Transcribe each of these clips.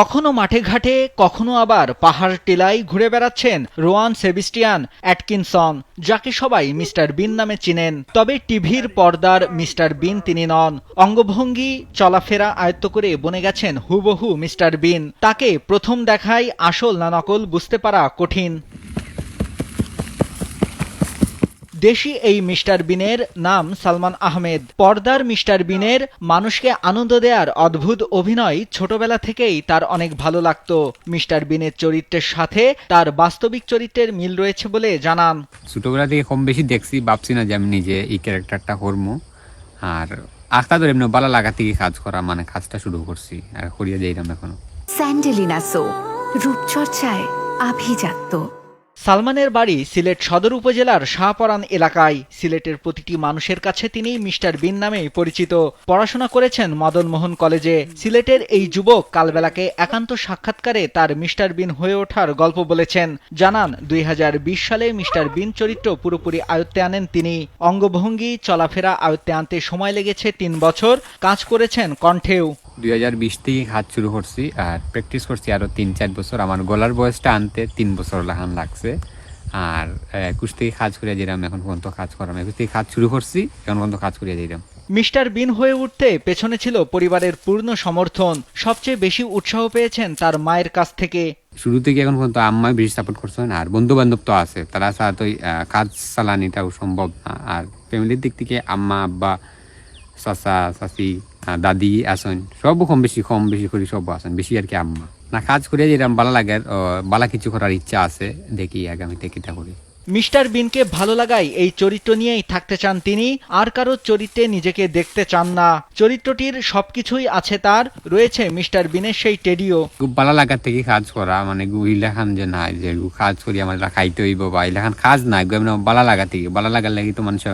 কখনো মাঠে ঘাটে, কখনো আবার পাহাড় টিলায় ঘুরে বেড়াচ্ছেন রোয়ান সেবিস্টিয়ান অ্যাটকিনসন, যাকে সবাই মিস্টার বিন নামে চিনেন। তবে টিভির পর্দার মিস্টার বিন তিনি নন। অঙ্গভঙ্গি, চলাফেরা আয়ত্ত করে বনে গেছেন হুবহু মিস্টার বিন। তাকে প্রথম দেখায় আসল না নকল বুঝতে পারা কঠিন। দেশি এই মিস্টার বিনের নাম সালমান আহমেদ। পর্দার মিস্টার বিনের মানুষকে আনন্দ দেওয়ার অদ্ভুত অভিনয় ছোটবেলা থেকেই তার অনেক ভালো লাগতো। মিস্টার বিনের চরিত্রের সাথে তার বাস্তবিক চরিত্রের মিল রয়েছে বলে জানান। ছোটবেলা থেকে কম বেশি দেখছি ভাবছি না যে আমি নিজে এই ক্যারেক্টারটা করব আর আখতা ধরে এমনি ভালো লাগা থেকে কাজ করা মানে কাজটা শুরু করছি আর করিয়া যাইলাম এখনও। স্যান্ডেলিনা সো রূপচর্চায় আভিজাত্য। সালমানের বাড়ি সিলেট সদর উপজেলার শাহপরান এলাকায়। সিলেটের প্রতিটি মানুষের কাছে তিনি মিস্টার বিন নামেই পরিচিত। পড়াশোনা করেছেন মদনমোহন কলেজে। সিলেটের এই যুবক কালবেলাকে একান্ত সাক্ষাৎকারে তার মিস্টার বিন হয়ে ওঠার গল্প বলেছেন। জানান, দুই হাজার বিশ সালে মিস্টার বিন চরিত্র পুরোপুরি আয়ত্তে আনেন তিনি। অঙ্গভঙ্গি, চলাফেরা আয়ত্তে আনতে সময় লেগেছে তিন বছর। কাজ করেছেন কণ্ঠেও। দুই হাজার বিশ থেকে কাজ শুরু করছি আর প্র্যাকটিস করছি আরও তিন চার বছর। আমার গলার বয়সটা আনতে তিন বছর লাগান লাগছে। আর একুশ থেকে কাজ করিয়া দিলাম এখন পর্যন্ত কাজ করাম একুশ থেকে কাজ শুরু করছি এখন পর্যন্ত কাজ করিয়া দিলাম মিস্টার বিন হয়ে উঠতে পেছনে ছিল পরিবারের পূর্ণ সমর্থন। সবচেয়ে বেশি উৎসাহ পেয়েছেন তার মায়ের কাছ থেকে। শুরু থেকে এখন পর্যন্ত আম্মাই বেশি সাপোর্ট করছেন আর বন্ধু বান্ধব তো আছে। তারা ছাড়া তো কাজ চালানিটাও সম্ভব না। আর ফ্যামিলির দিক থেকে আম্মা আব্বা চাচা চাচি দাদি আছেন সব কম বেশি কম বেশি করে সব আছেন বেশি আর কি আম্মা। না কাজ করে যেরকম ভালো লাগে ভালো কিছু করার ইচ্ছা আছে দেখি আগামীতে কিটা করি। মিস্টার বিনকে ভালো লাগায় এই চরিত্র নিয়েই থাকতে চান তিনি আর কারও চরিত্রে নিজেকে দেখতে চান না। চরিত্রটির সবকিছুই আছে তার রয়েছে মিস্টার বিনের সেই টেডিও। খুব ভালো লাগার থেকে কাজ করা মানে ইলাখান যে নাই যে কাজ করি আমার খাইতে হইব বা ইলাখান কাজ নাই গু ভালো লাগা থেকে ভালো লাগার লাগি তো মানুষ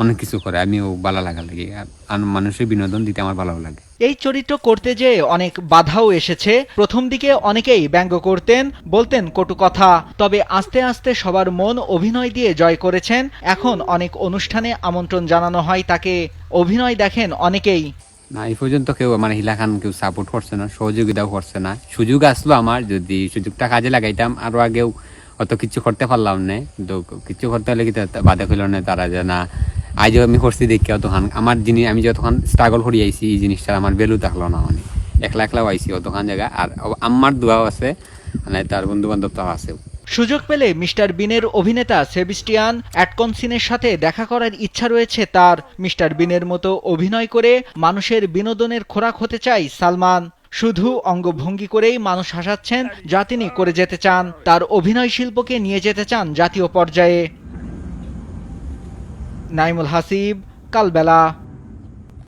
অনেক কিছু করে আমিও ভালো লাগার লাগি। আর মানুষের বিনোদন দিতে আমার ভালো লাগে। এই চরিত্র করতে যেয়ে অনেক বাধাও এসেছে। প্রথম দিকে অনেকেই ব্যঙ্গ করতেন বলতেন কটু কথা তবে আস্তে আস্তে সবার মন অভিনয় দিয়ে জয় করেছেন। এখন অনেক অনুষ্ঠানে আমন্ত্রণ জানানো হয় তাকে। অভিনয় দেখেন অনেকেই। না এই পর্যন্ত কেউ আমার হিলাখান কেউ সাপোর্ট করছে না সহযোগিতাও করছে না। সুযোগ আসলো আমার যদি সুযোগটা কাজে লাগাইতাম আরও আগেও অত কিছু করতে পারলাম না। কিন্তু কিছু করতে হলে কি তা- বাধা কইল না তারা যে না আজও আমি করছি দেখি অতখান। আমার জিনিস আমি যতক্ষণ স্ট্রাগল করি আইছি, এই জিনিসটা আমার ভ্যালু থাকল না মানে। একলা একলাও আইছি অতখান জায়গা। আর আমার দোয়াও আছে মানে তার বন্ধু বান্ধবটাও আছে। সুযোগ পেলে মিস্টার বিনের অভিনেতা সেবিস্টিয়ান অ্যাটকনসিনের সাথে দেখা করার ইচ্ছা রয়েছে তার। মিস্টার বিনের মতো অভিনয় করে মানুষের বিনোদনের খোরাক হতে চাই সালমান। শুধু অঙ্গভঙ্গি করেই মানুষ হাসাচ্ছেন যা তিনি করে যেতে চান। তার অভিনয় শিল্পকে নিয়ে যেতে চান জাতীয় পর্যায়ে। নাইমুল হাসিব কালবেলা।